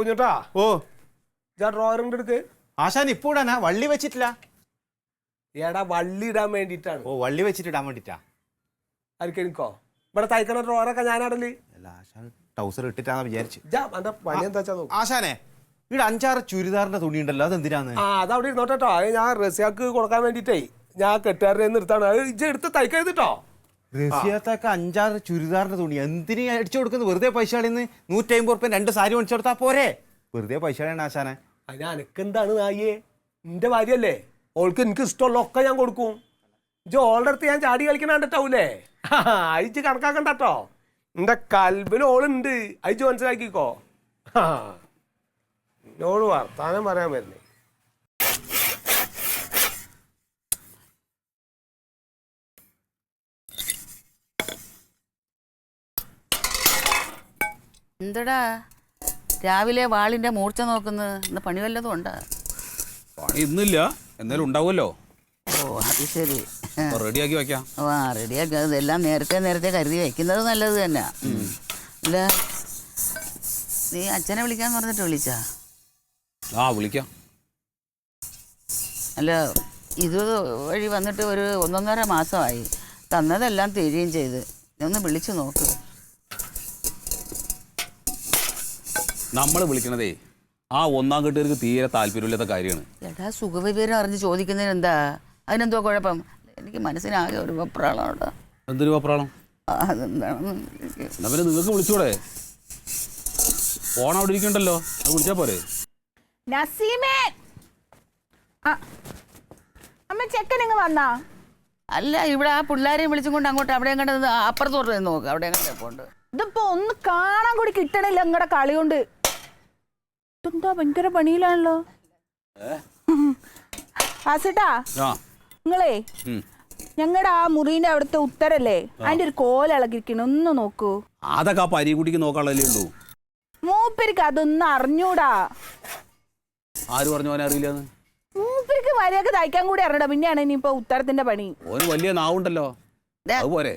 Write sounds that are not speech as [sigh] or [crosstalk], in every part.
കുഞ്ഞിട്ടാ ഓ. ഇതാ ഡ്രോയറിന്റെ അടുക്ക് ആശാൻ ഇപ്പോൾ ഇടാനാ? വള്ളി വെച്ചിട്ടില്ല. എടാ വള്ളി ഇടാൻ വേണ്ടിയിട്ടാണ്. ഓ വള്ളി വെച്ചിട്ട് ഇടാൻ വേണ്ടിട്ടാ. ആർക്കെനിക്കോ ഇവിടെ തയ്ക്കണ ഡ്രോയറൊക്കെ ഞാനാടൽ അല്ല ആശാൻ ടൗസർ ഇട്ടിട്ടാന്ന് വിചാരിച്ചു. ഇജാ എന്റെ പണി എന്താ വെച്ചാ നോക്ക്. ആശാനെ ഇവിടെ അഞ്ചാറ് ചുരിദാറിന്റെ തുണി ഉണ്ടല്ലോ അതെന്തിനാന്ന് ആ അത് അവിടെ ഇരുന്നോട്ടോ അത് ഞാൻ റസിയാക്ക് കൊടുക്കാൻ വേണ്ടിട്ടേ ഞാൻ കെട്ടുകാരനെ നിർത്താണ് അത് ഇജ്ജ് എടുത്ത് തയ്ക്കരുതിട്ടോ റസിയത്തൊക്കെ അഞ്ചാറ് ചുരിദാറിന്റെ തുണി. എന്തിനു അടിച്ചു കൊടുക്കുന്നത് വെറുതെ പൈസ കളിന്ന് നൂറ്റി അമ്പത് റുപ്യ രണ്ട് സാരി മേടിച്ചു കൊടുത്താ പോരെ? വെറുതെ പൈസ കളയണ ആശാനെ. അതിന് അനക്കെന്താണ് നായേ നിന്റെ ഭാര്യയല്ലേ? ഓൾക്ക് എനിക്ക് ഇഷ്ടമുള്ള ഒക്കെ ഞാൻ കൊടുക്കും. ഇജ്ജ് ഓളുടെ അടുത്ത് ഞാൻ ചാടി കളിക്കണ കണ്ടിട്ടാവൂലേ? അയച്ച് കണക്കാക്കണ്ട എന്റെ കൽബിൽ ഓളുണ്ട്. അയച്ച് മനസ്സിലാക്കിക്കോ. ഓൾ വർത്താനം പറയാൻ വരുന്നേ. എന്തടാ? രാവിലെ വാളിന്റെ മൂർച്ച നോക്കുന്നത് ഇന്ന് പണി വല്ലതും ഉണ്ടാ? പണി ഇന്നില്ല. എന്നാലും ഉണ്ടാവുമല്ലോ. ഓ അത് ശരി. റെഡിയാക്കി വെക്കാം. ആ റെഡിയാക്കി അതെല്ലാം നേരത്തെ നേരത്തെ കരുതി വെക്കുന്നത് നല്ലത് തന്നെ. അല്ല നീ അച്ഛനെ വിളിക്കാൻ പറഞ്ഞിട്ട് വിളിച്ചാ? ആ വിളിക്കാം. അല്ല ഇത് വഴി വന്നിട്ട് ഒരു ഒന്നൊന്നര മാസമായി. തന്നതെല്ലാം തീരുകയും ചെയ്ത്. ഒന്ന് വിളിച്ചു നോക്ക്. നമ്മൾ വിളിക്കണതേ ആ ഒന്നാം കെട്ടുകാർക്ക് തീരെ താല്പര്യമില്ലാത്ത കാര്യമാണ്. എടാ സുഖവിവരം അറിഞ്ഞ് ചോദിക്കുന്നതിന് എന്താ അതിനെന്തോ കുഴപ്പം? എനിക്ക് മനസ്സിനാകെ ഒരു വെപ്രാളമാണ് എന്തൊരു അപ്രാളം അതെന്താണെന്ന് എനിക്ക് എന്നാ പിന്നെ നിങ്ങൾക്ക് വിളിച്ചൂടെ? ഫോൺ അവിടെ ഇരിക്കണ്ടല്ലോ. അത് വിളിച്ചാ പോരെ? നസീമേ! ആ, അമ്മ ചെക്കൻ ഇങ്ങ് വന്നാ? അല്ല ഇവിടെ ആ പിള്ളേരെയും വിളിച്ചും കൊണ്ട് അങ്ങോട്ട് അവിടെ കണ്ടത് അപ്പുറത്തോട്ട് നിന്ന് നോക്ക്. അവിടെ കണ്ടേ പോണ്ട് ഇതിപ്പോ ഒന്ന് കാണാൻ കൂടി കിട്ടണില്ല നിങ്ങളുടെ കളി കൊണ്ട്. ഇതെന്താ ഭയങ്കര പണിയിലാണല്ലോ? ആസേട്ടാ നിങ്ങളേ ഞങ്ങളുടെ ആ മുറിന്റെ അവിടുത്തെ ഉത്തരല്ലേ? അതിന്റെ ഒരു കോല ഇളകിരിക്കണ ഒന്ന് നോക്കൂ. അതൊക്കെ പരി കുട്ടിക്ക് നോക്കാനുള്ളതല്ലേ ഉള്ളൂ. മൂപ്പരിക്ക് അതൊന്നും അറിഞ്ഞൂടാ. ആര് പറഞ്ഞു അവനെ അറിയില്ലെന്ന്? മൂപ്പരിക്ക് മര്യാദ തയ്ക്കാൻ കൂടി അറിഞ്ഞടാ പിന്നെയാണ് ഇനിയിപ്പോ ഉത്തരത്തിന്റെ പണി. ഓന് വലിയ നാവുണ്ടല്ലോ. അതുപോലെ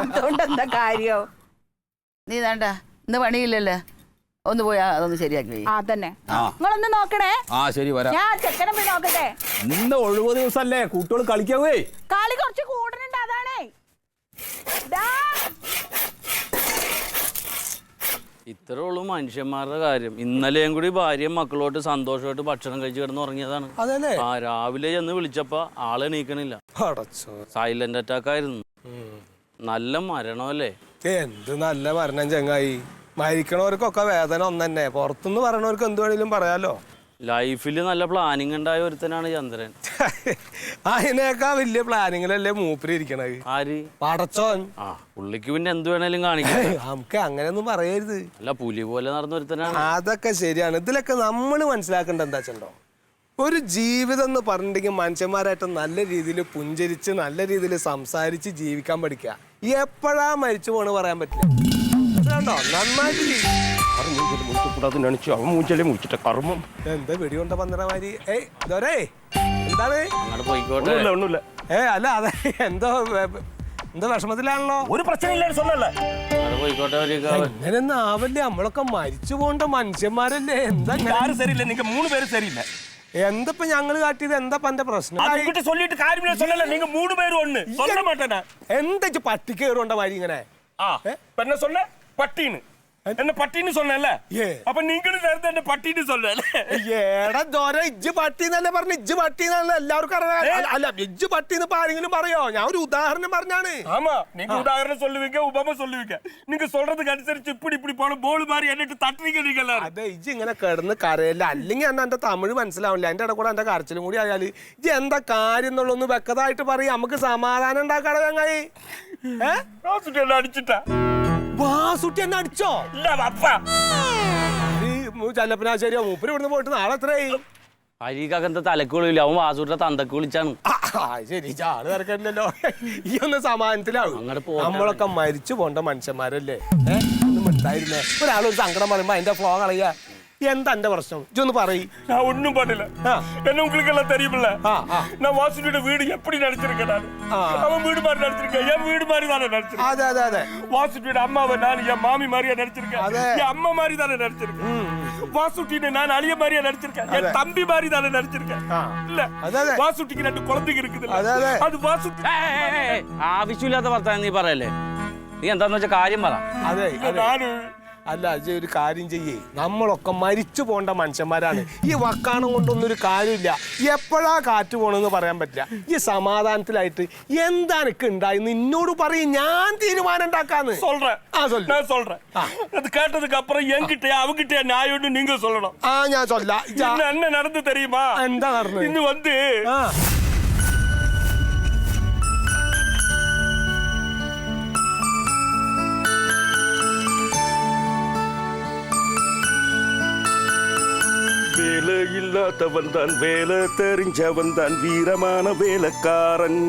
അതുകൊണ്ട് എന്താ കാര്യോ? നീ വേണ്ട ഇന്ന് പണിയില്ലല്ലേ. ഒന്ന് പോയാ അതൊന്ന് ശരിയാക്കി ആ തന്നെ ആ. നിങ്ങളൊന്ന് നോക്കണേ. ആ ശരി വരാം. ഞാൻ ചെക്കനെ പോയി നോക്കട്ടെ. ഇന്ന് ഒഴിവ് ദിവസല്ലേ? കുട്ടികൾ കളിക്കാവേ. കളി കുറച്ച് കൂടുന്നുണ്ട് അതാണേ. ഇത്രയുള്ളൂ ഇത്രേ ഉള്ളൂ മനുഷ്യന്മാരുടെ കാര്യം. ഇന്നലെയും കൂടി ഭാര്യയും മക്കളോട്ട് സന്തോഷമായിട്ട് ഭക്ഷണം കഴിച്ച് കിടന്ന് ഉറങ്ങിയതാണ്. അതല്ലേ ആ രാവിലെ ചെന്ന് വിളിച്ചപ്പോ ആളെ എണീക്കണില്ല. അടച്ചോ. സൈലന്റ് അറ്റാക്ക് ആയിരുന്നു നല്ല മരണമല്ലേ എന്ത് നല്ല മരണം ചങ്ങായി. മരിക്കണവർക്കൊക്കെ വേദന ഒന്നെ പുറത്തുനിന്ന് പറയണവർക്ക് എന്ത് വേണേലും പറയാലോ. ലൈഫിൽ നല്ല പ്ലാനിങ് ഉണ്ടായ ഒരുത്തനാണ് ചന്ദ്രൻ. [laughs] അതിനേക്കാ വലിയ പ്ലാനിങ്ങിലല്ലേ മൂപ്പര് ഇരിക്കണത്. ആര്? പടച്ചോൻ. ആ പുള്ളിക്ക് പിന്നെ എന്ത് വേണേലും കാണിക്കാം. നമുക്ക് അങ്ങനെയൊന്നും പറയരുത്. അല്ല പുലി പോലെ നടന്ന ഒരുത്തനാണ്. അതൊക്കെ ശരിയാണ്. ഇതിലൊക്കെ നമ്മൾ മനസ്സിലാക്കേണ്ട എന്താ വെച്ചോ ഒരു ജീവിതം എന്ന് പറഞ്ഞിട്ടുണ്ടെങ്കിൽ മനുഷ്യന്മാരായിട്ട് നല്ല രീതിയിൽ പുഞ്ചരിച്ച് നല്ല രീതിയിൽ സംസാരിച്ച് ജീവിക്കാൻ പഠിക്കുക. എപ്പോഴാ മരിച്ചു പോണെന്ന് പറയാൻ പറ്റില്ല. മനസ്സിലാണ്ടോ നന്നായിട്ട് ജീവി- എന്താ വെടി കൊണ്ട പന്തറ മാതിരി ഏയ് ഇതോരേ എന്താണ് അങ്ങോട്ട് പോയിക്കോട്ടെ ഏ അല്ല അതെ എന്തോ വെ- എന്തോ വിഷമത്തിലാണല്ലോ ஒரு பிரச்சனை இல்லைன்னு சொல்லல അങ്ങോട്ട് പോയിക്കോട്ടെ അവരൊക്കെ അങ്ങനെയൊന്നും ആവല്ലേ നമ്മളൊക്കെ മരിച്ചു പോണ്ട മനുഷ്യന്മാരല്ലേ എന്താ ഇങ്ങനെ? யாரும் சரியில்லை நீங்க மூணு பேரும் சரியில்லை എന്തപ്പോ ഞങ്ങള് കാട്ടിയത് എന്താ എന്റെ പ്രശ്നം அது உங்ககிட்ட சொல்லிட்டு காரியமே சொல்லல நீங்க மூணு பேரும் ஒண்ணு சொல்ல மாட்டேனா എന്താ ഇജ്ജ് പട്ടി കയറുണ്ട വഴി ഇങ്ങനെ ஆ இப்ப என்ன சொன்ன பட்டின்னு என்ன பட்டின்னு சொன்னேன்ல ஏ. அப்ப நீங்களும் சேர்ந்து என்ன பட்டின்னு சொல்லல ഏടാ ദോര ഇജ്ജ് പട്ടി എന്നല്ലേ പറഞ്ഞു ഇജ്ജ് പട്ടി എന്നല്ല എല്ലാവർക്കും അറിയാം അല്ല, അല്ല ഇജ്ജ് പട്ടി എന്ന് ഇപ്പൊ ആരെങ്കിലും പറയോ ഞാൻ ഒരു ഉദാഹരണം പറഞ്ഞാണ് ஆமா நீங்க உதாரணம் சொல்லுவீங்க உபமா சொல்லுவீங்க நீங்க சொல்றதுக்கு அனுசரிச்சு இப்படி இப்படி போன போல் மாதிரி என்னட்டு தட்டுறீங்க நீங்க எல்லாரும் അതെ ഇജ്ജ് ഇങ്ങനെ കിടന്ന് കരയല്ല അല്ലെങ്കിൽ എന്നാ എന്റെ തമിഴ് മനസ്സിലാവില്ല എന്റെ ഇടയിൽ കൂടെ എന്റെ കരച്ചിലും കൂടി ആയാല് ഇജ്ജ് എന്താ കാര്യം എന്നുള്ളൊന്ന് വ്യക്തമായിട്ട് പറയും നമുക്ക് സമാധാനം ഉണ്ടാക്കാടെ ചങ്ങായി ഏ ராசுட்டு என்ன அடிச்சுட்டா വാസുട്ടി എന്നെ അടിച്ചോ ഇല്ല പപ്പ ഈ ചന്നപ്പനാശ്ശേരി മൂപ്പര് ഇവിടുന്ന് പോയിട്ട് നാളെ എത്രയായി? അരികകന്ത തലക്ക് വിളില്ല അവൻ വാസൂട്ടിന്റെ തന്തക്ക് വിളിച്ചാണ്. ആ, ആ, ശരി ചാൾ തിരക്കണ്ടല്ലോ. ഈ ഒന്ന് സമാധാനത്തിലാവും അങ്ങട് നമ്മളൊക്കെ മരിച്ചു പോണ്ട മനുഷ്യന്മാരല്ലേ? ഏഹ് ഒന്നും മിണ്ടായിരുന്നേ. ഒരാളൊരു സങ്കടം പറയുമ്പോ അതിന്റെ ഫ്ലോ കളയാ എന്താ എന്റെ പ്രശ്നം ഇജൊന്ന് പറയ് நான் ஒண்ணும் பண்ணல ஆ. என்ன உங்களுக்கு எல்லாம் தெரியுமில்ல ஆ, ஆ. நான் வாசுவியோட வீடு எப்படி நடிச்சிருக்கேன் நான் ஆ. அவன் வீடு மாதிரி நடிச்சிருக்கேன் என் வீடு மாதிரி தானே நடிச்சிருக்கேன் അതെ അതെ അതെ வாசுட்டியோட அம்மாவை நான் என் மாமி மாதிரியா நடிச்சிருக்கேன் அதே. என் அம்மா மாதிரி தானே நடிச்சிருக்கேன் வாசுட்டின நான் அழிய மாதிரியா நடிச்சிருக்கேன் என் தம்பி மாதிரி தானே நடிச்சிருக்கேன் ஆ. இல்ல அதே, அதே. வாசுட்டிக்கு ரெண்டு குழந்தைங்க இருக்குது அதே, அதே. அது வாசுட்டி ഏയ്, ഏയ്, ഏയ്, ആവശ്യമില്ലാത്ത വർത്താനം നീ പറയല്ലേ നീ എന്താന്ന് വെച്ചാൽ കാര്യം പറ അതെ അതെ நானு അല്ല അജയ് ഒരു കാര്യം ചെയ്യേ നമ്മളൊക്കെ മരിച്ചു പോണ്ട മനുഷ്യന്മാരാണ് ഈ വക്കാണം കൊണ്ടൊന്നും ഒരു കാര്യമില്ല എപ്പോഴാ കാറ്റ് പോണെന്ന് പറയാൻ പറ്റില്ല ഈ സമാധാനത്തിലായിട്ട് എന്താ എനിക്ക് ഉണ്ടായി നിന്നോട് പറയും ഞാൻ തീരുമാനം ഉണ്ടാക്കാന്ന് சொல்றேன் ആ, சொல்லு. நான் சொல்றேன் அது கேட்டதுக்கு அப்புறம் என்கிட்டயா அவங்கிட்டயா நியாயம்னு நீங்க சொல்லணும் ആ ഞാൻ ചൊല്ല ഇജ്ജ് ആ- என்ன என்ன நடந்து தெரியுமா എന്താ നടന്നത്? இது வந்து ആ வேலை இல்லாதவன் தான் வேலை தெரிஞ்சவன் தான் வீரமான வேலைக்காரன்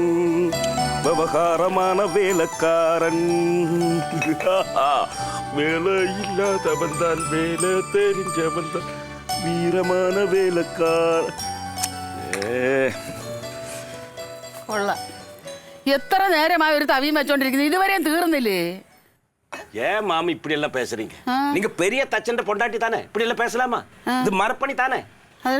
விவகாரமான வேலைக்காரன் [laughs] வேலை இல்லாதவன் தான் வேலை தெரிஞ்சவன் தான் வீரமான வேலைக்காரன் ഏ, കൊള്ളാം എത്ര നേരമായി ഒരു തവിയും വെച്ചോണ്ടിരിക്കുന്നത് ഇതുവരെയും തീർന്നില്ലേ ஏன் மாமி இப்படி எல்லாம் பேசுறீங்க நீங்க பெரிய தச்சண்ட பொண்டாட்டி தானே இப்படி எல்லாம் பேசலாமா இது மரப்பணி தானே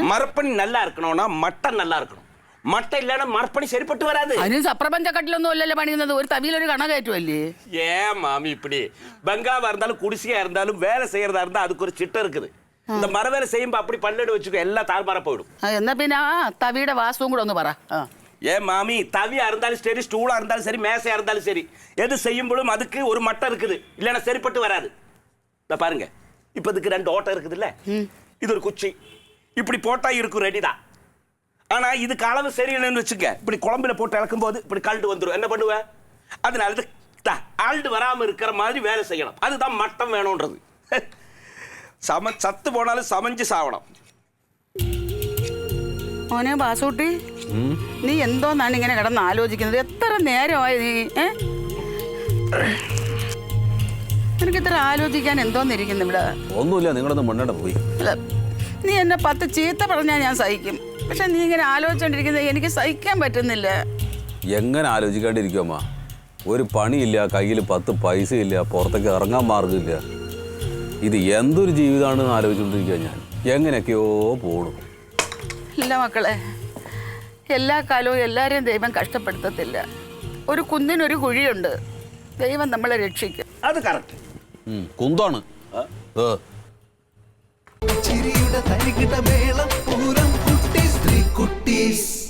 மரப்பணி நல்லா இருக்கணும்னா மட்டன் நல்லா இருக்கணும் மட்டை இல்லைன்னா மரப்பணி சரிப்பட்டு வராது അതിന് സപ്രപഞ്ച കട്ടിലൊന്നും അല്ലല്ലോ പണിയുന്നത് ഒരു തവിയിലൊരു കണ കയറ്റുമല്ലേ ஏன் மாமி இப்படி பங்காவா இருந்தாலும் குடிசையா இருந்தாலும் வேலை செய்யறதா இருந்தா அதுக்கு ஒரு சிட்டம் இருக்குது இந்த மர வேலை செய்யும்போ அப்படி பல்லெடு வச்சுக்கோ எல்லாம் தாறுமாற போயிடும் ആ, എന്നാ പിന്നെ ആ തവിയുടെ വാസ്തുവും കൂടെ ഒന്ന് പറ ആ. ஏன் மாமி தவியா இருந்தாலும் சரி ஸ்டூலா இருந்தாலும் சரி மேசையா இருந்தாலும் சரி எது செய்யும்போதும் அதுக்கு ஒரு மட்டம் இருக்குது இல்லைன்னா சரிப்பட்டு வராது இந்த பாருங்க இப்ப இதுக்கு ரெண்டு ஓட்டம் இருக்குதுல்ல இது ஒரு குச்சி இப்படி போட்டால் இருக்கும் ரெடி தான். ஆனால் இதுக்கு அளவு சரியில்லைன்னு வச்சுக்க இப்படி குழம்புல போட்டு இறக்கும் போது இப்படி கல்டு வந்துடும் என்ன பண்ணுவேன் அதனால இது ஆல்டு வராமல் இருக்கிற மாதிரி வேலை செய்யணும். அதுதான் மட்டம் வேணும்ன்றது சம சத்து போனாலும் சமைஞ்சு சாவണം മോനെ ബാസൂട്ടി നീ എന്തോന്നാണ് ഇങ്ങനെ കിടന്ന് ആലോചിക്കുന്നത്? എത്ര നേരമായി നീ ഏ? നിനക്ക് ഇത്ര ആലോചിക്കാൻ എന്തോന്നിരിക്കുന്നു ഇവിടെ? ഒന്നുമില്ല നിങ്ങളൊന്ന് മണ്ണട പോയി. നീ എന്നെ പത്ത് ചീത്ത പറഞ്ഞാൽ ഞാൻ സഹിക്കും. പക്ഷെ നീ ഇങ്ങനെ ആലോചിച്ചോണ്ടിരിക്കുന്നത് എനിക്ക് സഹിക്കാൻ പറ്റുന്നില്ല. എങ്ങനെ ആലോചിക്കാണ്ടിരിക്കും അമ്മ? ഒരു പണിയില്ല കയ്യിൽ പത്ത് പൈസ ഇല്ല പുറത്തേക്ക് ഇറങ്ങാൻ മാർഗമില്ല. ഇത് എന്തൊരു ജീവിതമാണെന്ന് ആലോചിച്ചോണ്ടിരിക്കുക ഞാൻ. എങ്ങനെയൊക്കെയോ പോണു. ഇല്ല മക്കളെ എല്ലാ കാലവും എല്ലാവരെയും ദൈവം കഷ്ടപ്പെടുത്തത്തില്ല. ഒരു കുന്നിനൊരു കുഴിയുണ്ട്. ദൈവം നമ്മളെ രക്ഷിക്കും. അത് കറക്റ്റ്. കുന്താണ്. ഏ. ചിരിയുടെ തരികിട്ട മേളം പൂരം കുട്ടി സ്ത്രീ കുട്ടീസ്.